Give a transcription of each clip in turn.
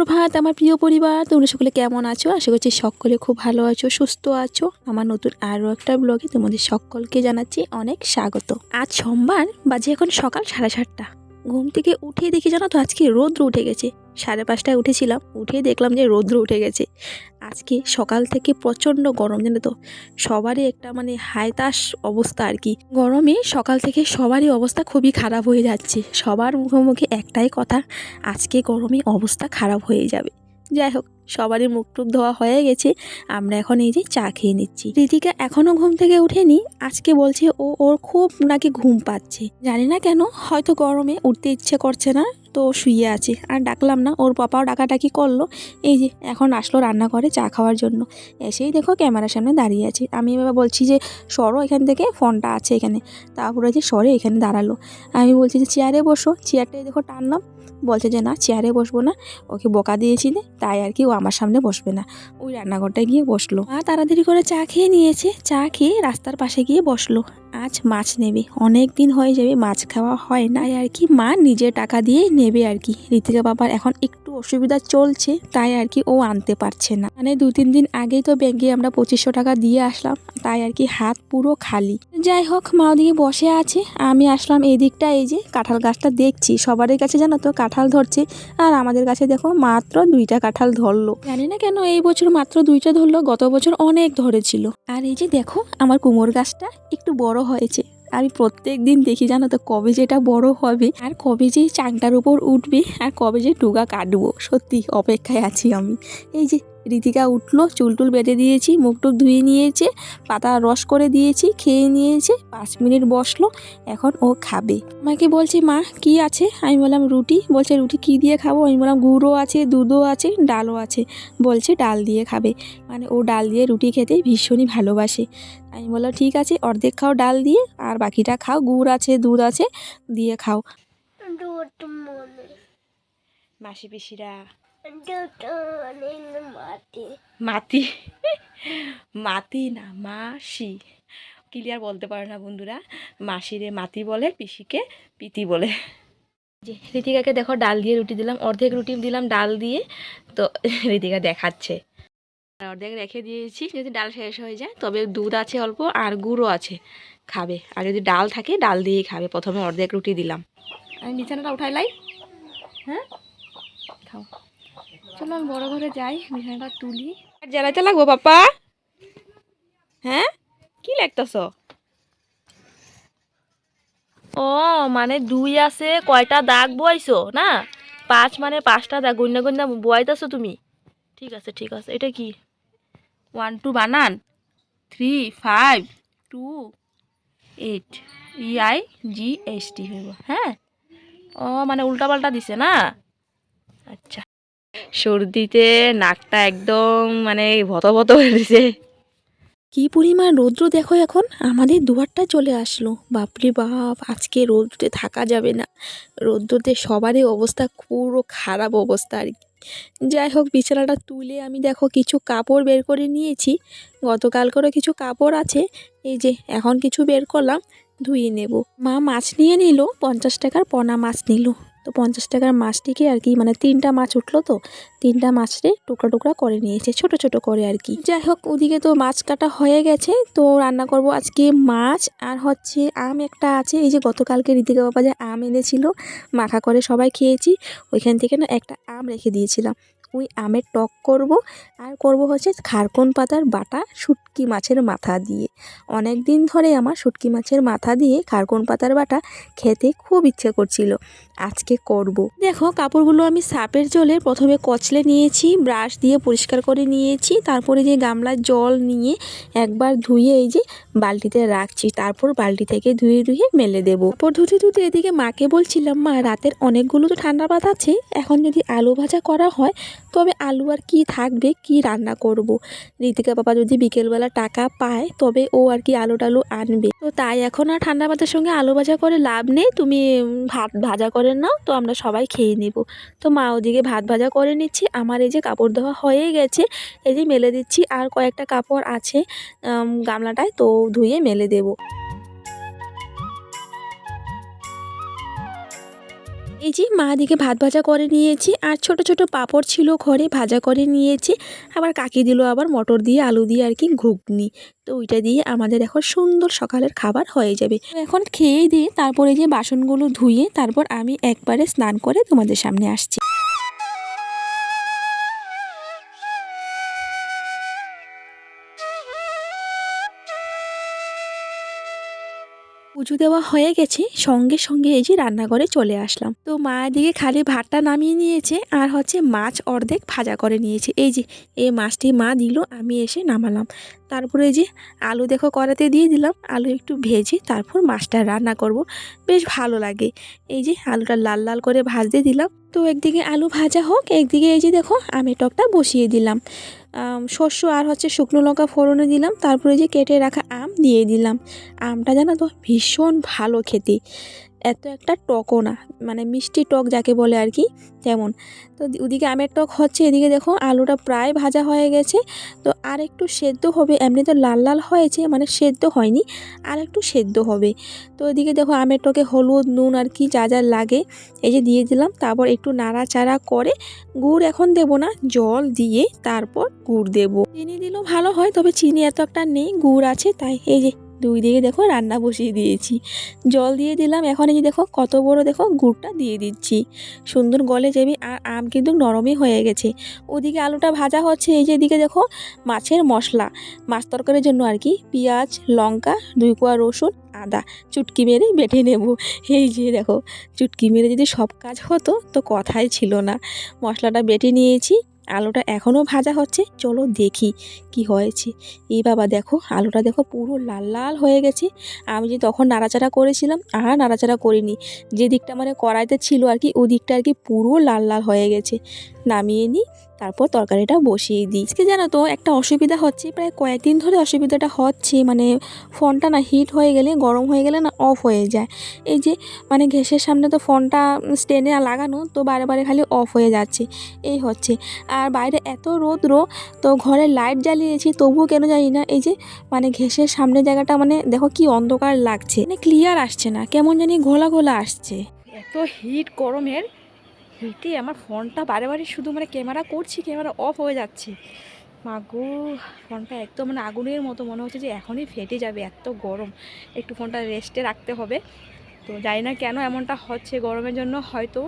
সুপ্রভাত আমার প্রিয় পরিবার, তোমরা সকলে কেমন আছো? আশা করছি সকলে খুব ভালো আছো, সুস্থ আছো। আমার নতুন আরও একটা ব্লগে তোমাদের সকলকে জানাচ্ছি অনেক স্বাগত। আজ সোমবার, বাজে এখন সকাল সাড়ে সাতটা। ঘুম থেকে উঠে দেখি জানো তো, আজকে রোদ্র উঠে গেছে। সাড়ে পাঁচটায় উঠেছিলাম উঠে দেখলাম যে রৌদ্র উঠে গেছে। আজকে সকাল থেকে প্রচণ্ড গরম, জানো তো? সবারই একটা মানে হায়তাস অবস্থা আর কি। গরমে সকাল থেকে সবারই অবস্থা খুবই খারাপ হয়ে যাচ্ছে। সবার মুখোমুখি মুখে একটাই কথা, আজকে গরমে অবস্থা খারাপ হয়ে যাবে। যাই হোক সবারই মুখ টুক ধোয়া হয়ে গেছে, আমরা এখন এই যে চা খেয়ে নিচ্ছি। রিতিকা এখনও ঘুম থেকে উঠেনি আজকে বলছে ও, ওর খুব নাকি ঘুম পাচ্ছে। জানি না কেন, হয়তো গরমে উঠতে ইচ্ছে করছে না, তো শুয়ে আছে। আর ডাকলাম না, ওর পাপাও ডাকাডাকি করল, এই যে এখন আসলো রান্না করে চা খাওয়ার জন্য। এসেই দেখো ক্যামেরার সামনে দাঁড়িয়ে আছে। আমি এবার বলছি যে, সরো এখান থেকে, ফোনটা আছে এখানে। তারপরে যে সরে এখানে দাঁড়াল। আমি বলছি যে, চেয়ারে বসো চেয়ারটাই দেখো টানলাম বলছে যে, না চেয়ারে বসবো না। ওকে বোকা দিয়েছিলে, তাই আর কি ও আমার সামনে বসবে না। ওই রান্নাঘরটায় গিয়ে বসল। মা তাড়াতাড়ি করে চা খেয়ে নিয়েছে। চা খেয়ে রাস্তার পাশে গিয়ে বসল। আজ মাছ নেবে, অনেক দিন হয়ে যাবে মাছ খাওয়া হয় না আর কি। মা নিজের টাকা দিয়ে নেবে আর কি। ঋতিকা বাবার এখন একটু অসুবিধা চলছে, তাই আর কি ও আনতে পারছে না। মানে দু তিন দিন আগেই তো ব্যাংকে আমরা পঁচিশশো টাকা দিয়ে আসলাম, তাই আর কি হাত পুরো খালি। যাই হোক, মা ওদিকে বসে আছে, আমি আসলাম এই দিকটা এই যে কাঁঠাল গাছটা দেখছি। সবারই কাছে জানো তো কাঁঠাল ধরছে, আর আমাদের কাছে দেখো মাত্র দুইটা কাঁঠাল ধরলো। জানি না কেন এই বছর মাত্র দুইটা ধরলো, গত বছর অনেক ধরেছিল। আর এই যে দেখো, আমার কুমোর গাছটা একটু বড় হয়েছে। আমি প্রত্যেক দিন দেখি জানো তো কবে যেটা বড় হবে আর কবে যে চাংটার উপর উঠবে আর কবে যে টুকা কাটবো। সত্যি অপেক্ষায় আছি আমি। এই যে ঋতিকা উঠল চুল টুল বেঁধে দিয়েছি মুখ টুক ধুয়ে নিয়েছে পাতা রস করে দিয়েছি খেয়ে নিয়েছে পাঁচ মিনিট বসল এখন ও খাবে। আমাকে বলছে মা কি আছে? আমি বললাম রুটি। বলছে রুটি কি দিয়ে খাব? আমি বললাম গুঁড়ো আছে দুধও আছে ডালও আছে। বলছে ডাল দিয়ে খাবে। মানে ও ডাল দিয়ে রুটি খেতে ভীষণই ভালোবাসে। আমি বললাম ঠিক আছে অর্ধেক খাও ডাল দিয়ে আর বাকিটা খাও গুড় আছে দুধ আছে দিয়ে খাও। মাসি পিসিরা মাতি মাতি না, মাসি। ক্লিয়ার বলতে পারে না বন্ধুরা। মাসিরে মাতি বলে, পিসিকে পিতি বলে। যে ঋতিকাকে দেখো ডাল দিয়ে রুটি দিলাম, অর্ধেক রুটি দিলাম ডাল দিয়ে, তো ঋতিকা দেখাচ্ছে। আর অর্ধেক রেখে দিয়েছি, যদি ডাল শেষ হয়ে যায়, তবে দুধ আছে অল্প আর গুঁড়ো আছে, খাবে। আর যদি ডাল থাকে, ডাল দিয়েই খাবে, প্রথমে অর্ধেক রুটি দিলাম। আমি বিছানাটা উঠাই লাই। হ্যাঁ? খাও। চলো আমি বড় ঘরে যাই বিছানাটা তুলি। আর জ্বালাইতে লাগবো পাপা? হ্যাঁ? কি লাগতেছ ও মানে দুই আছে কয়টা দাগ বইছো না? পাঁচ মানে পাঁচটা দাগ গন্যা গন্যা বয়াইতেছো তুমি? ঠিক আছে ঠিক আছে। এটা কি? ওয়ান টু বানান three five two eight E I G H T হইব। হ্যাঁ? ও মানে উল্টাপাল্টা দিছে না? আচ্ছা। সর্দিতে নাকটা একদম মানে ভত ভত হয়ে দিছে কি পরিমাণ রৌদ্র দেখো এখন? আমাদের দুয়ারটা চলে আসলো। বাপরে বাপ, আজকে রৌদ্রে থাকা যাবে না। রৌদ্রতে সবারই অবস্থা পুরো খারাপ অবস্থা আর কি। যাই হোক, বিছানাটা তুলে আমি দেখো কিছু কাপড় বের করে নিয়েছি। গতকাল করে কিছু কাপড় আছে। এই যে, এখন কিছু বের করলাম, ধুয়ে নেব। মা মাছ নিয়ে নিল, পঞ্চাশ টাকার পোনা মাছ নিল। তো পঞ্চাশ টাকার মাছটিকে আর কি মানে তিনটা মাছ উঠল তো, তিনটা মাছরে টুকরা টুকরা করে নিয়েছে, ছোট ছোট করে আর কি। যাই হোক, ওদিকে তো মাছ কাটা হয়ে গেছে, তো রান্না করব আজকে মাছ আর হচ্ছে আম একটা আছে, এই যে গতকালকে ঋতিকা বাবা যে আম এনেছিল, মাখা করে সবাই খেয়েছি, ওইখান থেকে না একটা আম রেখে দিয়েছিলাম। ওই আমের টক করব আর করব হচ্ছে খারকন পাতার বাটা শুটকি মাছের মাথা দিয়ে। অনেক দিন ধরে আমার শুটকি মাছের মাথা দিয়ে খারকন পাতার বাটা খেতে খুব ইচ্ছে করছিল। আজকে করব। দেখো, কাপড়গুলো আমি সাপের জলে প্রথমে কচলে নিয়েছি, ব্রাশ দিয়ে পরিষ্কার করে নিয়েছি, তারপরে যে গামলার জল নিয়ে একবার ধুয়ে এই যে বালতিতে রাখছি, তারপর বালতি থেকে ধুয়ে ধুয়ে মেলে দেবো তারপর ধুতে ধুতে এদিকে মাকে বলছিলাম, মা, রাতের অনেকগুলো তো ঠান্ডা ভাত আছে, এখন যদি আলু ভাজা করা হয় তবে আলু আর কি থাকবে, কি রান্না করব। ঋতিকা বাবা যদি বিকেলবেলা টাকা পায়, তবে ও আর কি আলু টালু আনবে। তো তাই এখন আর ঠান্ডা ভাতের সঙ্গে আলু ভাজা করে লাভ নেই। তুমি ভাত ভাজা করে নাও, তো আমরা সবাই খেয়ে নেব। তো মা ওদিকে ভাত ভাজা করে নিচ্ছি। আমার এই যে কাপড় ধোয়া হয়ে গেছে, এই যে মেলে দিচ্ছি। আর কয়েকটা কাপড় আছে গামলাটায়, তো ধুয়ে মেলে দেবো। এই যে মা দিকে ভাত ভাজা করে নিয়েছি আর ছোট ছোট পাপড় ছিল ঘরে ভাজা করে নিয়েছি। আবার কাকি দিল আবার মটর দিয়ে, আলু দিয়ে আর কি ঘুগনি। তো ওইটা দিয়ে আমাদের এখন সুন্দর সকালের খাবার হয়ে যাবে। এখন খেয়ে দিয়ে তারপরে যে বাসনগুলো ধুয়ে তারপর আমি একবারে স্নান করে তোমাদের সামনে আসছি। পুজো দেওয়া হয়ে গেছে, সঙ্গে সঙ্গে এই যে রান্নাঘরে চলে আসলাম। তো মা দিকে খালি ভাতটা নামিয়ে নিয়েছে আর হচ্ছে মাছ অর্ধেক ভাজা করে নিয়েছে। এই যে, এই মাছটি মা দিল, আমি এসে নামালাম। তারপরে যে আলু দেখো কড়াতে দিয়ে দিলাম, আলু একটু ভেজে তারপর মাছটা রান্না করব। বেশ ভালো লাগে। এই যে আলুটা লাল লাল করে ভাজতে দিলাম। তো একদিকে আলু ভাজা হোক, একদিকে এই যে দেখো আমি টকটা বসিয়ে দিলাম। শস্য আর হচ্ছে শুকনো লঙ্কা ফোড়নে দিলাম, তারপরে যে কেটে রাখা আম দিয়ে দিলাম। আমটা জানো তো ভীষণ ভালো খেতে। এত একটা টকও না মানে মিষ্টি টক যাকে বলে আর কি তেমন তো ওদিকে আমের টক হচ্ছে, এদিকে দেখো আলুটা প্রায় ভাজা হয়ে গেছে। তো আর একটু সেদ্ধ হবে, এমনি তো লাল লাল হয়েছে মানে সেদ্ধ হয়নি আর একটু সেদ্ধ হবে। তো এদিকে দেখো আমের টকে হলুদ, নুন আর কি যা যা লাগে, এই যে দিয়ে দিলাম, তারপর একটু নাড়াচাড়া করে গুড় এখন দেব না, জল দিয়ে তারপর গুড় দেব। চিনি দিলেও ভালো হয়, তবে চিনি এত একটা নেই, গুড় আছে, তাই এই যে দুই দিকে দেখো রান্না বসিয়ে দিয়েছি। জল দিয়ে দিলাম, এখন এই যে দেখো কত বড় দেখো গুড়টা দিয়ে দিচ্ছি। সুন্দর গলে যাবে আর আম কিন্তু নরমই হয়ে গেছে। ওদিকে আলুটা ভাজা হচ্ছে, এই যে এদিকে দেখো মাছের মশলা। মাছ তরকারির জন্য আর কি পেঁয়াজ, লঙ্কা দুই কোয়া রসুন, আদা চুটকি মেরে বেটে নেব। এই যে দেখো চুটকি মেরে যদি সব কাজ হতো তো কথাই ছিল না। মশলাটা বেটে নিয়েছি আলুটা এখনও ভাজা হচ্ছে, চলো দেখি কি হয়েছে। এই বাবা দেখো, আলুটা দেখো পুরো লাল লাল হয়ে গেছে। আমি যে তখন নাড়াচাড়া করেছিলাম, আর নাড়াচাড়া করিনি। যে দিকটা মানে কড়াইতে ছিল আর কি ওই দিকটা আর কি পুরো লাল লাল হয়ে গেছে। নামিয়ে নিই তারপর তরকারিটা বসিয়ে দিই। আজকে জানো তো, একটা অসুবিধা হচ্ছে, প্রায় কয়েকদিন ধরে অসুবিধাটা হচ্ছে মানে ফোনটা না হিট হয়ে গেলে, গরম হয়ে গেলে না অফ হয়ে যায়। এই যে মানে ঘেসের সামনে তো ফোনটা স্ট্যান্ডে লাগানো, তো বারে বারে খালি অফ হয়ে যাচ্ছে, এই হচ্ছে। আর বাইরে এত রৌদ্র, তো ঘরে লাইট জ্বালিয়েছি, তবুও কেন জানি না, এই যে মানে ঘেসের সামনে জায়গাটা মানে দেখো কি অন্ধকার লাগছে মানে ক্লিয়ার আসছে না, কেমন জানি ঘোলা ঘোলা আসছে। এত হিট গরমের হিটে আমার ফোনটা বারে বারে শুধু মানে ক্যামেরা করছি, ক্যামেরা অফ হয়ে যাচ্ছে। মাগু ফোনটা একদম মানে আগুনের মতো মনে হচ্ছে যে এখনই ফেটে যাবে, এত গরম। একটু ফোনটা রেস্টে রাখতে হবে। তো জানি না কেন এমনটা হচ্ছে গরমের জন্য, হয়তো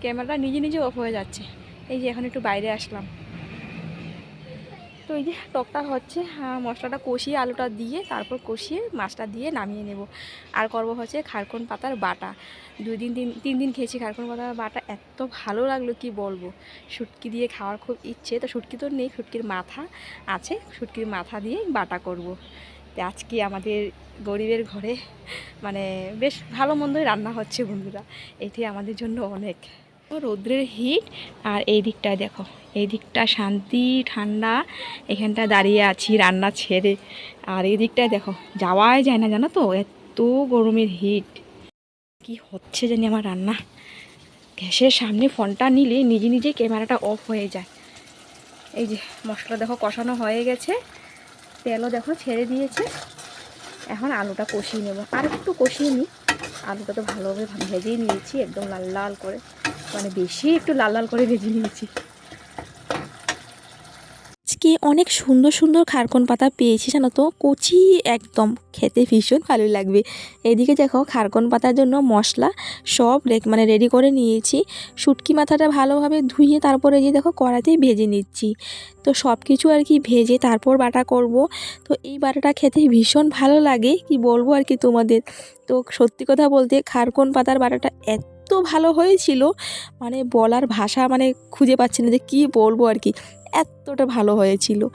ক্যামেরাটা নিজে নিজে অফ হয়ে যাচ্ছে। এই যে এখন একটু বাইরে আসলাম। তো এই যে টকটা হচ্ছে হ্যাঁ, মশলাটা কষিয়ে আলুটা দিয়ে তারপর কষিয়ে মাছটা দিয়ে নামিয়ে নেব। আর করব হচ্ছে খারকন পাতার বাটা। দুই দিন তিন তিন দিন খেয়েছি খারকন পাতার বাটা এত ভালো লাগল কি বলব। শুটকি দিয়ে খাওয়ার খুব ইচ্ছে তো শুটকি তো নেই শুটকির মাথা আছে শুটকির মাথা দিয়ে বাটা করব। আজকে আমাদের গরিবের ঘরে মানে বেশ ভালো মন্দই রান্না হচ্ছে বন্ধুরা এটি আমাদের জন্য অনেক। রৌদ্রের হিট আর এই দিকটায় দেখো, এই দিকটা শান্তি, ঠান্ডা এখানটা দাঁড়িয়ে আছি রান্না ছেড়ে। আর এই দিকটায় দেখো, যাওয়াই যায় না জানো তো? এত গরমের হিট। কি হচ্ছে জানি আমার রান্না? গ্যাসের সামনে ফোনটা নিলে নিজে নিজে ক্যামেরাটা অফ হয়ে যায়। এই যে মশলা দেখো কষানো হয়ে গেছে, তেলও দেখো ছেড়ে দিয়েছে। এখন আলুটা কষিয়ে নেব। আর একটু কষিয়ে নিই। আলুটা তো ভালোভাবে ভেজেই নিয়েছি, একদম লাল লাল করে। মানে বেশি একটু লাল লাল করে ভেজে নিয়েছি। আজকে অনেক সুন্দর সুন্দর খারকন পাতা পেয়েছি, জানো তো? কচি একদম। খেতে ভীষণ ভালো লাগবে। এদিকে দেখো, খারকন পাতার জন্য মশলা সব মানে রেডি করে নিয়েছি। শুটকি মাথাটা ভালোভাবে ধুয়ে তারপরে যে দেখো কড়াতেই ভেজে নিচ্ছি। তো সব কিছু আর কি ভেজে তারপর বাটা করব। তো এই বাটাটা খেতে ভীষণ ভালো লাগে, কি বলব আর কি তোমাদের? তো সত্যি কথা বলতে, খারকন পাতার বাটাটা এত ভালো হয়েছিল। মানে বলার ভাষা মানে খুঁজে পাচ্ছি না যে কী বলব আর কি। এতটা ভালো হয়েছিল।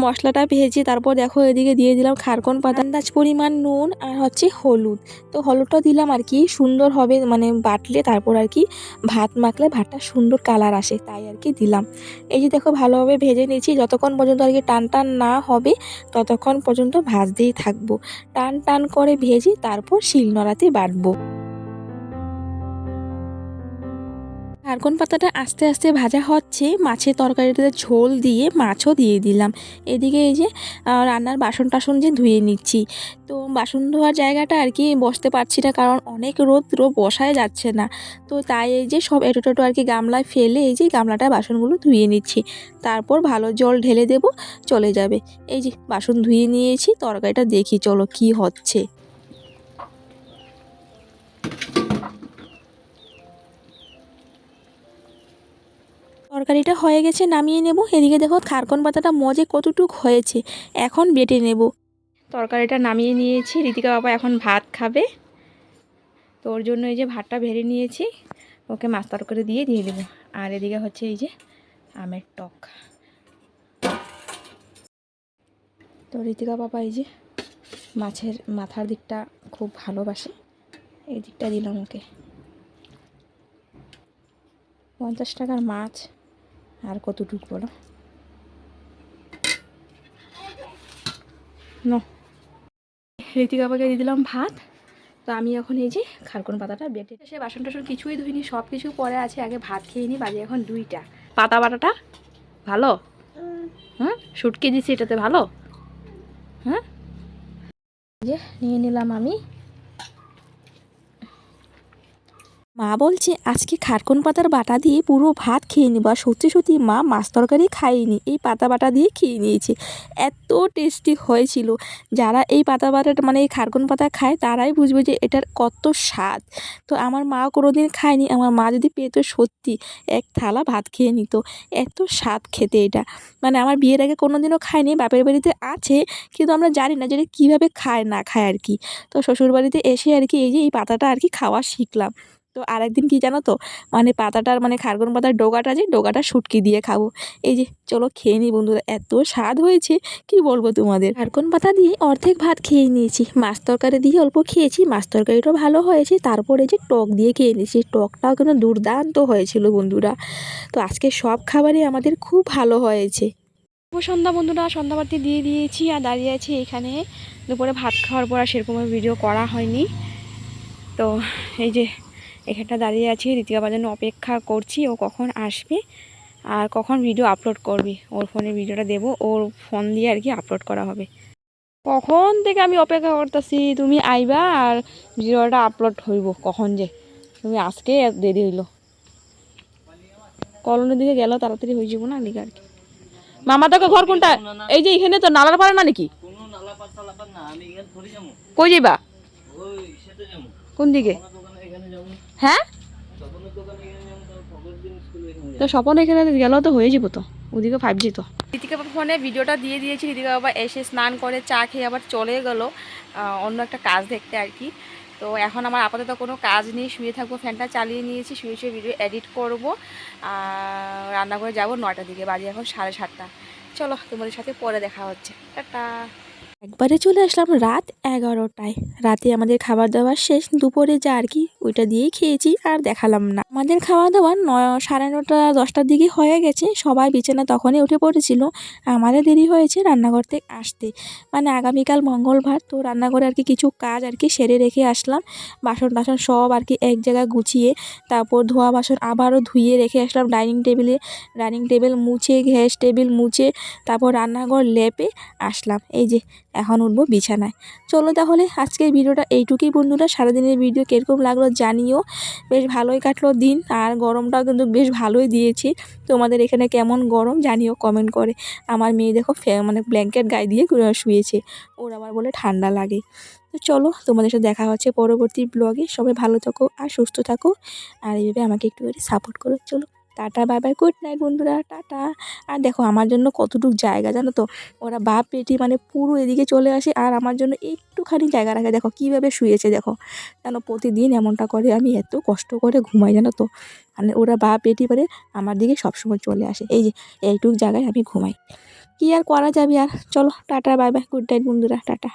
মশলাটা ভেজে তারপর দেখো এদিকে দিয়ে দিলাম খারকন পাতা, আন্দাজ পরিমাণ নুন আর হচ্ছে হলুদ। তো হলুদটা দিলাম আর কি, সুন্দর হবে মানে বাটলে তারপর আর কি ভাত মাখলে ভাতটা সুন্দর কালার আসে, তাই আর কি দিলাম। এই যে দেখো ভালোভাবে ভেজে নিয়েছি, যতক্ষণ পর্যন্ত আর কি টান টান না হবে ততক্ষণ পর্যন্ত ভাজতেই থাকব। টান টান করে ভেজে তারপর শিল নোড়াতে বাটবো। কারকন পাতাটা আস্তে আস্তে ভাজা হচ্ছে মাছের তরকারিটাতে ঝোল দিয়ে মাছও দিয়ে দিলাম। এদিকে এই যে রান্নার বাসন টাসন যে ধুয়ে নিচ্ছি। তো বাসন ধোয়ার জায়গাটা আর কি বসতে পারছি না কারণ অনেক রৌদ্র বসায় যাচ্ছে না। তো তাই এই যে সব এটো টোটো আর কি গামলায় ফেলে এই যে গামলাটা বাসনগুলো ধুয়ে নিচ্ছি। তারপর ভালো জল ঢেলে দেব, চলে যাবে। এই যে বাসন ধুয়ে নিয়েছি, তরকারিটা দেখি, চলো কি হচ্ছে। তরকারিটা হয়ে গেছে, নামিয়ে নেব। এদিকে দেখো খারকন পাতাটা মজে কতটুক হয়েছে। এখন বেটে নেব। তরকারিটা নামিয়ে নিয়েছি। ঋতিকা বাবা এখন ভাত খাবে। তো ওর জন্য এই যে ভাতটা ভেড়ে নিয়েছি। ওকে মাছ তরকারি দিয়ে দিয়ে দেবো। আর এদিকে হচ্ছে এই যে আমের টক। তো ঋতিকা বাবা এই যে মাছের মাথার দিকটা খুব ভালোবাসে। এই দিকটা দিলাম ওকে। পঞ্চাশ টাকার মাছ। আর কতটুকু বলো? নো। ঋতিকা বাবাকে দিয়ে দিলাম ভাত। তো আমি এখন এই যে খারকন পাতাটা বেটে সে বাসন টাসন কিছুই ধুইনি, সব কিছু পরে আছে, আগে ভাত খেয়ে নিই, বাজে এখন দুইটা। পাতা বাটাটা ভালো? হ্যাঁ? শুটকি দিছি এটাতে ভালো? হ্যাঁ? যে নিয়ে নিলাম আমি মা বলছে, আজকে খারকন পাতার বাটা দিয়ে পুরো ভাত খেয়ে নিবা। সত্যি সত্যি মা মাছ তরকারি খাইনি এই পাতা বাটা দিয়ে খেয়ে নিয়েছে। এত টেস্টি হয়েছিল। যারা এই পাতা বাটাটা মানে এই খারকন পাতা খায়, তারাই বুঝবে যে এটার কত স্বাদ। তো আমার মা কোনোদিন খায়নি, আমার মা যদি পেত সত্যি এক থালা ভাত খেয়ে নিত। এত স্বাদ খেতে এটা। মানে আমার বিয়ের আগে কোনোদিনও খায়নি, বাপের বাড়িতে আছে, কিন্তু আমরা জানি না যে এটা কীভাবে খায়, না খায় আর কি। তো শ্বশুরবাড়িতে এসে আর কি এই যে এই পাতাটা আর কি খাওয়া শিখলাম। তো আরেকদিন কি জানো তো? মানে পাতাটার মানে খারগন পাতার ডোগাটা যে, ডোগাটা শুটকি দিয়ে খাব। এই যে, চলো খেয়ে নিই বন্ধুরা, এত স্বাদ হয়েছে, কি বলব তোমাদের? খারকন পাতা দিয়ে অর্ধেক ভাত খেয়ে নিয়েছি। মাছ তরকারি দিয়ে অল্প খেয়েছি, মাছ তরকারিটাও ভালো হয়েছে, তারপরে যে টক দিয়ে খেয়ে নিয়েছি টকটাও কিন্তু দুর্দান্ত হয়েছিল বন্ধুরা। তো আজকে সব খাবারই আমাদের খুব ভালো হয়েছে। সন্ধ্যা বন্ধুরা, সন্ধ্যাবাতি দিয়ে দিয়েছি আর দাঁড়িয়ে আছি এখানে। দুপুরে ভাত খাওয়ার পর আর সেরকম ভিডিও করা হয়নি। তো এই যে এখানটা দাঁড়িয়ে আছি দ্বিতীয়বার জন্য অপেক্ষা করছি ও কখন আসবে আর কখন ভিডিও আপলোড করবে। ওর ফোনে ভিডিওটা দেবো ওর ফোন দিয়ে আর কি আপলোড করা হবে। কখন থেকে আমি অপেক্ষা করতেছি? তুমি আইবা আর ভিডিওটা আপলোড হইব কখন যে? তুমি আজকে দেরি হইল। কলনের দিকে গেল তাড়াতাড়ি হয়ে যাব না লিখে আর কি। মামা তোকে ঘর কোনটা? এই যে এখানে তো নালার পারে না নাকি? কই যাইবা? কোন দিকে? হ্যাঁ? তো স্বপন এখানে গেলেও তো হয়ে যাব তো। ওদিকে ফাইভ জি তো। ঋতিকা বাবা ফোনে ভিডিওটা দিয়ে দিয়েছি। ঋতিকা বাবা এসে স্নান করে, চা খেয়ে আবার চলে গেল অন্য একটা কাজ দেখতে আর কি। তো এখন আমার আপাতত কোনো কাজ নেই। শুয়ে থাকব, ফ্যানটা চালিয়ে নিয়েছি, শুয়ে শুয়ে ভিডিও এডিট করব। রান্না করে যাব নয়টার দিকে, বাজে এখন সাড়ে সাতটা। চলো তোমাদের সাথে পরে দেখা হচ্ছে। টাটা। একবারে চলে আসলাম রাত এগারোটায়। রাতে আমাদের খাবার দাবার শেষ, দুপুরে যা আর কি, ওইটা দিয়েই খেয়েছি আর দেখালাম না। আমাদের খাওয়া দাওয়া নয়, সাড়ে নটা, দশটার দিকে হয়ে গেছে। সবাই বিছানা তখনই উঠে পড়েছিল। আমাদের দেরি হয়েছে রান্নাঘর থেকে আসতে। মানে আগামীকাল মঙ্গলবার, তো রান্নাঘরে আর কি কিছু কাজ আর কি সেরে রেখে আসলাম। বাসন টাসন সব আর কি এক জায়গায় গুছিয়ে, তারপর ধোয়া বাসন আবারও ধুয়ে রেখে আসলাম ডাইনিং টেবিলে। ডাইনিং টেবিল মুছে, গ্যাস টেবিল মুছে, তারপর রান্নাঘর লেপে আসলাম। এই যে এখন উঠবো বিছানায়। চলো তাহলে আজকের ভিডিওটা এইটুকুই বন্ধুরা। সারাদিনের ভিডিও কীরকম লাগল জানিও। বেশ ভালোই কাটলো দিন আর গরমটাও কিন্তু বেশ ভালোই দিয়েছে। তোমাদের এখানে কেমন গরম জানিও কমেন্ট করে। আমার মেয়ে দেখো মানে ব্ল্যাঙ্কেট গায়ে দিয়ে শুয়েছে। ওর আবার বলে ঠান্ডা লাগে। তো চলো তোমাদের সাথে দেখা হচ্ছে পরবর্তী ব্লগে সবাই ভালো থাকো আর সুস্থ থাকো। আর এইভাবে আমাকে একটু করে সাপোর্ট করো। চলো। Tata bye bye good night বন্ধুরা, টাটা। আর দেখো, আমার জন্য কতটুকু জায়গা জানো তো? ওরা বাপ বেটি মানে পুরো এদিকে চলে আসে আর আমার জন্য একটুখানি জায়গা রাখে। দেখো, কীভাবে শুয়েছে দেখো। জানো, প্রতিদিন এমনটা করে, আমি এত কষ্ট করে ঘুমাই জানো তো? মানে ওরা বাপ বেটি মানে আমার দিকে সবসময় চলে আসে। এই যে, এইটুক জায়গায় আমি ঘুমাই। কী আর করা যাবে আর? চলো, tata bye bye good night বন্ধুরা, টাটা।